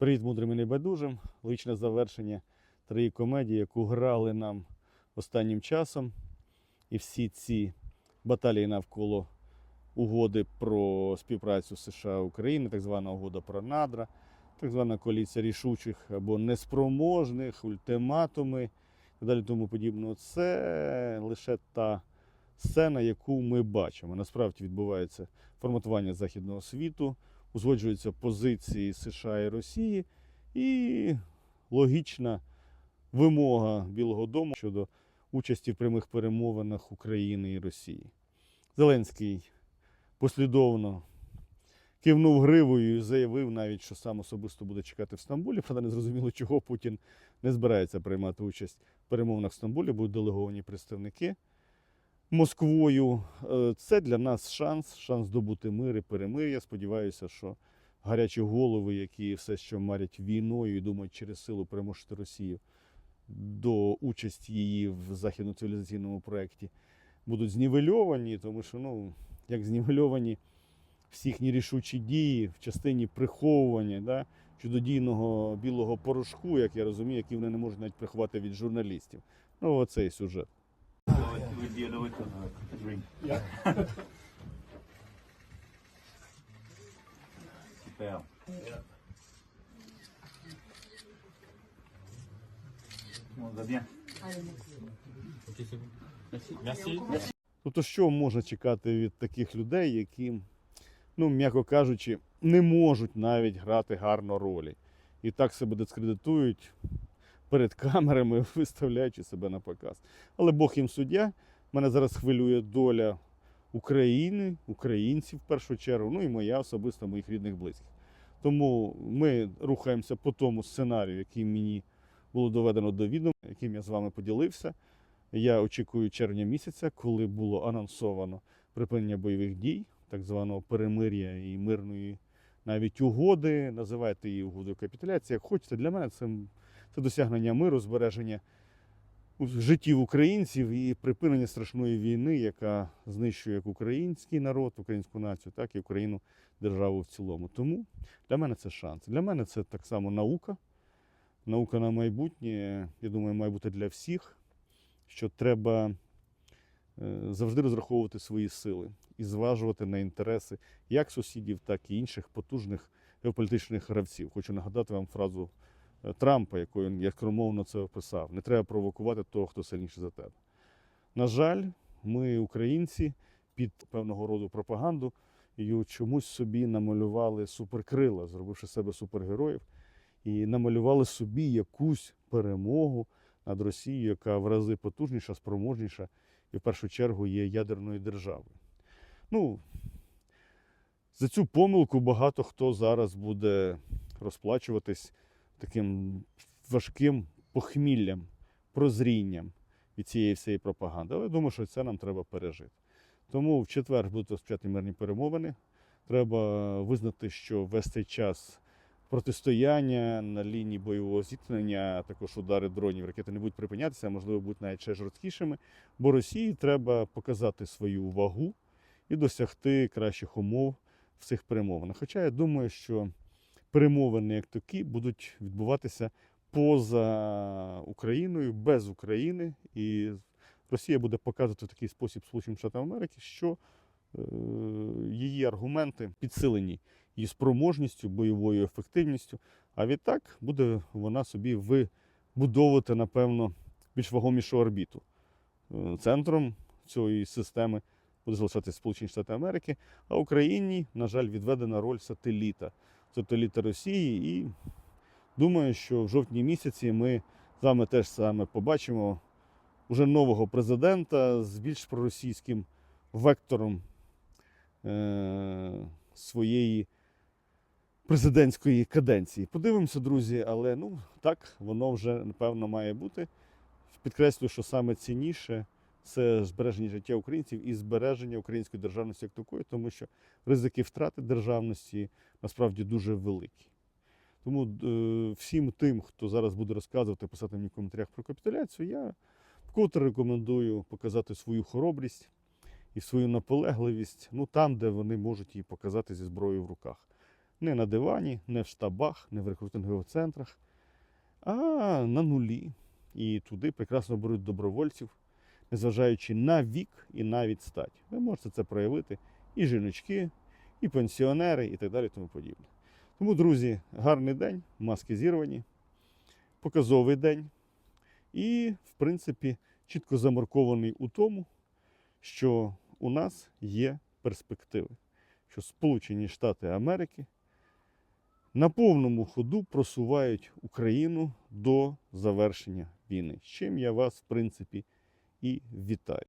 Привіт, мудрим і небайдужим. Логічне завершення трагікомедії, яку грали нам останнім часом. І всі ці баталії навколо угоди про співпрацю США України, так звана угода про надра, так звана коаліція рішучих або неспроможних, ультиматуми і далі тому подібного. Це лише та сцена, яку ми бачимо. Насправді відбувається форматування західного світу, узгоджуються позиції США і Росії, і логічна вимога Білого Дому щодо участі в прямих перемовинах України і Росії. Зеленський послідовно кивнув гривою і заявив навіть, що сам особисто буде чекати в Стамбулі. Правда, не зрозуміло, чого Путін не збирається приймати участь в перемовинах в Стамбулі, будуть делеговані представники. Москвою. Е, Це для нас шанс, шанс здобути мир і перемир'я. Сподіваюся, що гарячі голови, які все що марять війною і думають через силу переможити Росію до участі її в західно-цивілізаційному проєкті, будуть знівельовані, тому що, ну, як знівельовані всі їхні рішучі дії в частині приховування да, чудодійного білого порошку, як я розумію, який вони не можуть навіть приховати від журналістів. Ну, оцей сюжет. With. Тобто, що можна чекати від таких людей, які, ну, м'яко кажучи, не можуть навіть грати гарно ролі. І так себе дискредитують перед камерами, виставляючи себе на показ. Але Бог їм суддя. Мене зараз хвилює доля України, українців в першу чергу, ну і моя особисто, моїх рідних близьких. Тому ми рухаємося по тому сценарію, який мені було доведено до відома, яким я з вами поділився. Я очікую червня місяця, коли було анонсовано припинення бойових дій, так званого перемир'я і мирної навіть угоди. Називайте її угодою капітуляції, як хочете. Для мене це, це досягнення миру, збереження життів українців і припинення страшної війни, яка знищує як український народ, українську націю, так і Україну державу в цілому. Тому для мене це шанс. Для мене це так само наука. Наука на майбутнє, я думаю, має бути для всіх що треба е, завжди розраховувати свої сили і зважувати на інтереси як сусідів, так і інших потужних геополітичних гравців. Хочу нагадати вам фразу Трампа, якою він яскромовно це описав: не треба провокувати того, хто сильніший за тебе. На жаль, ми, українці, під певного роду пропаганду і чомусь собі намалювали суперкрила, зробивши себе супергероїв, і намалювали собі якусь перемогу над Росією, яка в рази потужніша, спроможніша і в першу чергу є ядерною державою. Ну, за цю помилку багато хто зараз буде розплачуватись таким важким похміллям, прозрінням від цієї всієї пропаганди. Але я думаю, що це нам треба пережити. Тому в четвер будуть розпочаті мирні перемовини. Треба визнати, що весь цей час протистояння на лінії бойового зіткнення, а також удари дронів, ракети не будуть припинятися, а можливо будуть навіть ще жорсткішими. Бо Росії треба показати свою вагу і досягти кращих умов в цих перемовинах. Хоча я думаю, що перемовини як такі будуть відбуватися поза Україною, без України, і Росія буде показувати в такий спосіб Сполученим Штатам Америки, що е, її аргументи підсилені її спроможністю, бойовою ефективністю. А відтак буде вона собі вибудовувати, напевно, більш вагомішу орбіту. Е, Центром цієї системи буде залишатися Сполучені Штати Америки, а Україні, на жаль, відведена роль сателіта, сателіта Росії. І думаю, що в жовтні місяці ми з вами теж саме побачимо уже нового президента з більш проросійським вектором е- своєї президентської каденції. Подивимося, друзі, але ну так воно вже напевно має бути. Підкреслюю, що саме цінніше це збереження життя українців і збереження української державності як такої, тому що ризики втрати державності насправді дуже великі. Тому е, всім тим, хто зараз буде розказувати, писати мені в коментарях про капітуляцію, я вкотре рекомендую показати свою хоробрість і свою наполегливість ну, там, де вони можуть її показати зі зброєю в руках. Не на дивані, не в штабах, не в рекрутингових центрах, а на нулі. І туди прекрасно беруть добровольців, незважаючи на вік і навіть стать. Ви можете це проявити і жіночки, і пенсіонери, і так далі, тому подібне. Тому, друзі, гарний день, маски зірвані, показовий день. І, в принципі, чітко замаркований у тому, що у нас є перспективи, що Сполучені Штати Америки на повному ходу просувають Україну до завершення війни. З чим я вас, в принципі, і вітаю.